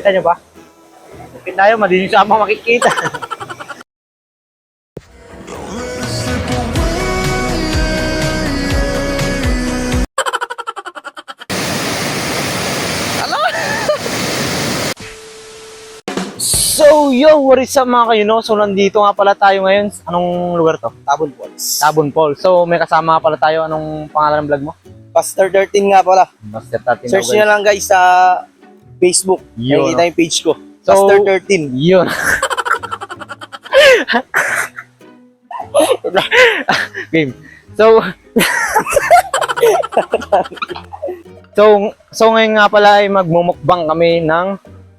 Kita nyo ba? Kita tayo, madinis siya mga makikita. So, yo, what is up mga kayo, no? So, nandito nga pala tayo ngayon. Anong lugar to? Tabon Falls. Tabon Paul. So, may kasama pala tayo. Anong pangalan ng vlog mo? Pastor 13 nga pala. Master 13 Search nyo lang guys sa Facebook. Yun, Nakikita yung page ko. So- Pastor 13. Yun. Game. So, so, so ngayon nga pala ay magmumukbang kami ng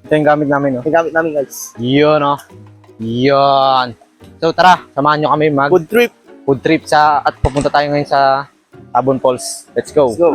ito yung gamit namin, no? Yung gamit namin guys. Yun, no? Yun. So, tara, samahan nyo kami mag Food trip. food trip sa at pupunta tayo ngayon sa Tabon Falls. Let's go. Let's go.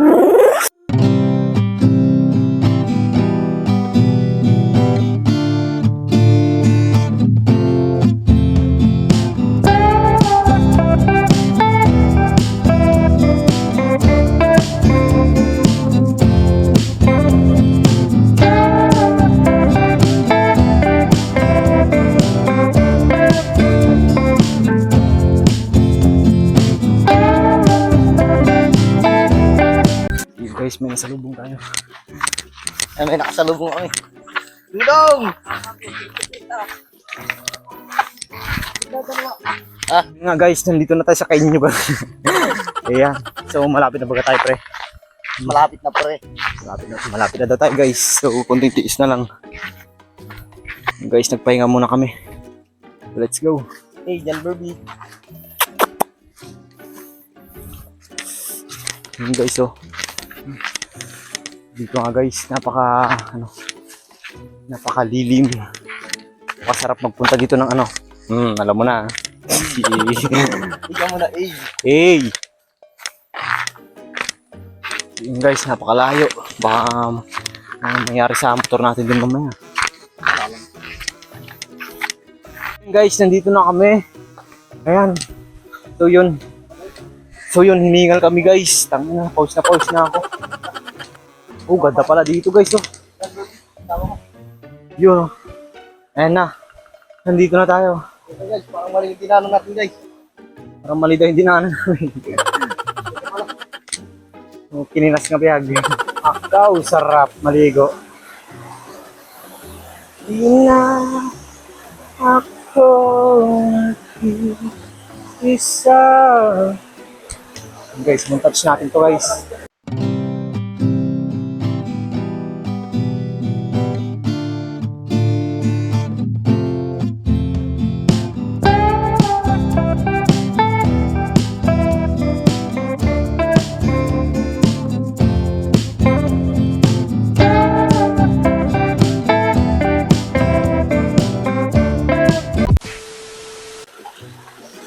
Ay, may nakasalubong kami. Dudong! Ah, nga guys, nandito na tayo sa kain nyo ba? Ayan. So, malapit na baga tayo, pre. Malapit na pre. Malapit na, malapit na daw tayo, guys. So, kunting tiis na lang. Guys, nagpahinga muna kami. Let's go. Hey, Jan Burby. Yun guys, oh. Dito nga guys, napaka, ano, napakalilim. Masarap magpunta dito ng ano. Hmm, alam mo na. Ikaw mo na, hey. hey! Yun guys, napakalayo. Baka um, ano mangyari sa motor natin din mamaya. Guys, nandito na kami. Ayan. So yun. So yun, hiningal kami guys. Tangina, na, pause na pause na ako. Oh, ganda pala dito guys. Oh. Yun. Ayan na. Nandito na tayo. Ito guys, parang mali yung tinanong natin guys. Parang mali daw yung dinaanan namin. oh, kininas nga biyag. Akaw, sarap maligo. Di na ako isa. Guys, montage natin to guys.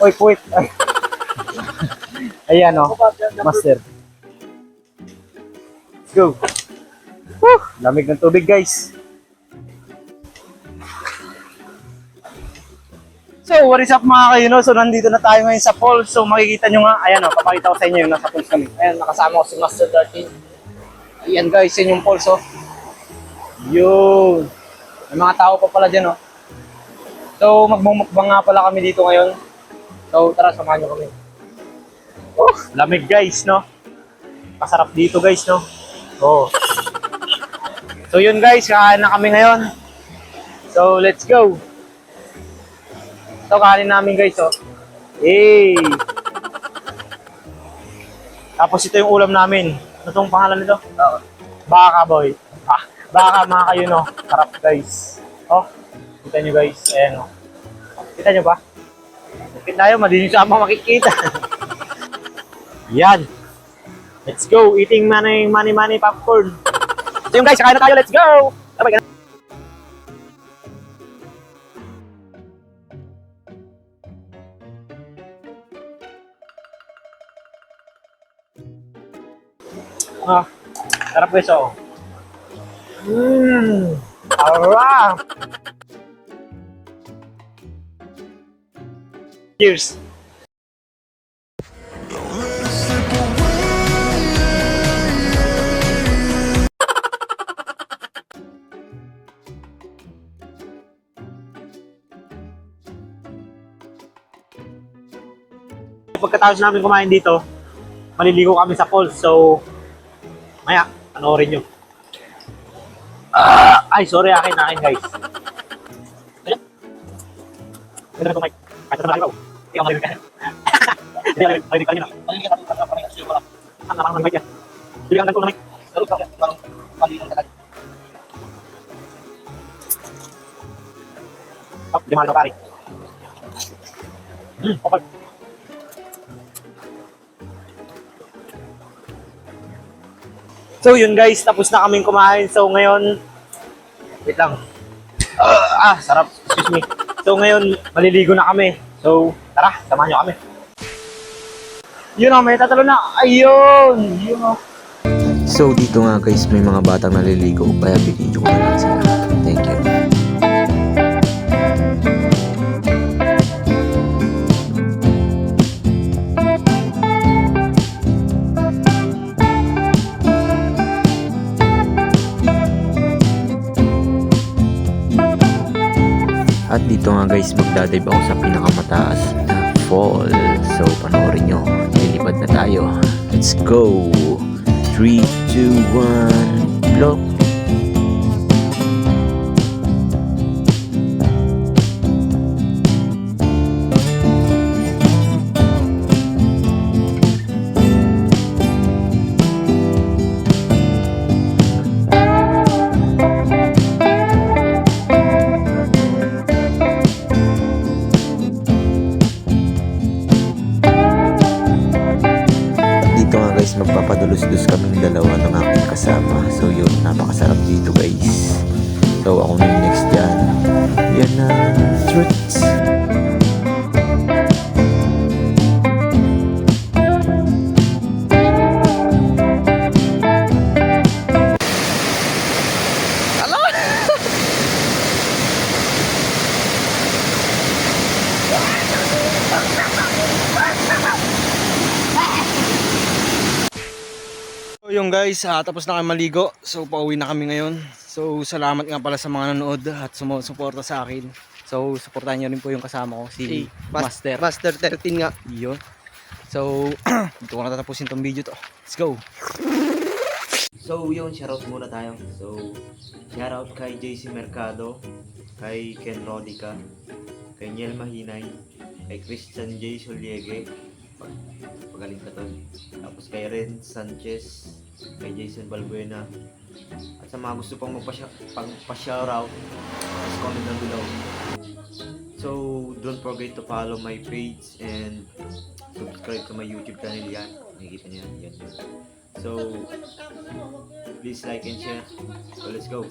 Puwit. Ay. Ayan o, master. Let's go. Woo! Lamig ng tubig guys. So, what is up mga kayo, no? So, nandito na tayo ngayon sa falls. So, makikita nyo nga, ayan o, papakita ko sa inyo yung nasa falls kami. Ayan, nakasama ko si Master 13. Ayan guys, yun yung falls, oh. Yun. May mga tao pa pala dyan, oh. So, magmumukbang nga pala kami dito ngayon. So, tara, samahan nyo kami. Oh, lamig guys, no? Masarap dito guys, no? Oh. So, yun guys, kain na kami ngayon. So, let's go. So, kanin namin guys, oh. Hey! Tapos ito yung ulam namin. Ano tong pangalan nito? Oo. Baka boy. Ah, baka mga kayo, no? Sarap guys. Oh, kita nyo guys. Ayan, oh. Kita nyo ba? Kita tayo, madinis siya mga makikita. Yan. Let's go. Eating money, money, money popcorn. So yung guys, kakain na tayo. Let's go! Sabay ka na. Ah, sarap guys, oh. Mmm, sarap! Cheers! Pagkatapos namin kumain dito, maliligo kami sa falls. So, maya, panoorin nyo. Uh, ay, sorry, akin, akin guys. Kailan? Kailan na ito, Mike? Kahit na Okay. So yun guys, tapos na kaming kumain. So ngayon, wait lang. Ah, ah, sarap. Excuse me. So ngayon, maliligo na kami. So, tara, samahan nyo kami. Yun o, may tatalo na. Ayun! Yun o. So dito nga guys may mga batang naliligo kaya binidyo ko na lang sila. At dito nga guys magdadive ako sa pinakamataas na fall. So panoorin nyo. Lilipad na tayo. Let's go! 3, 2, 1, blow. So yun, napakasarap dito guys. So ako na yung next dyan. Yan na, truths. Guys, ah, tapos na kami maligo. So pauwi na kami ngayon. So salamat nga pala sa mga nanood at sumusuporta sa akin. So suportahan niyo rin po yung kasama ko, si Master. Master 13 nga. Yun. So, dito ko na tatapusin tong video to. Let's go! So yun, shoutout muna tayo. So, shoutout kay JC Mercado, kay Ken Rodica, kay Niel Mahinay, kay Christian J. Soliege, pag pagaling ka to. Tapos kay Ren Sanchez, kay Jason Balbuena, at sa mga gusto pang magpa-shoutout, just comment down below. So, don't forget to follow my page and subscribe to my YouTube channel yan. Nakikita niyo yan. yan. So, please like and share. So, let's go.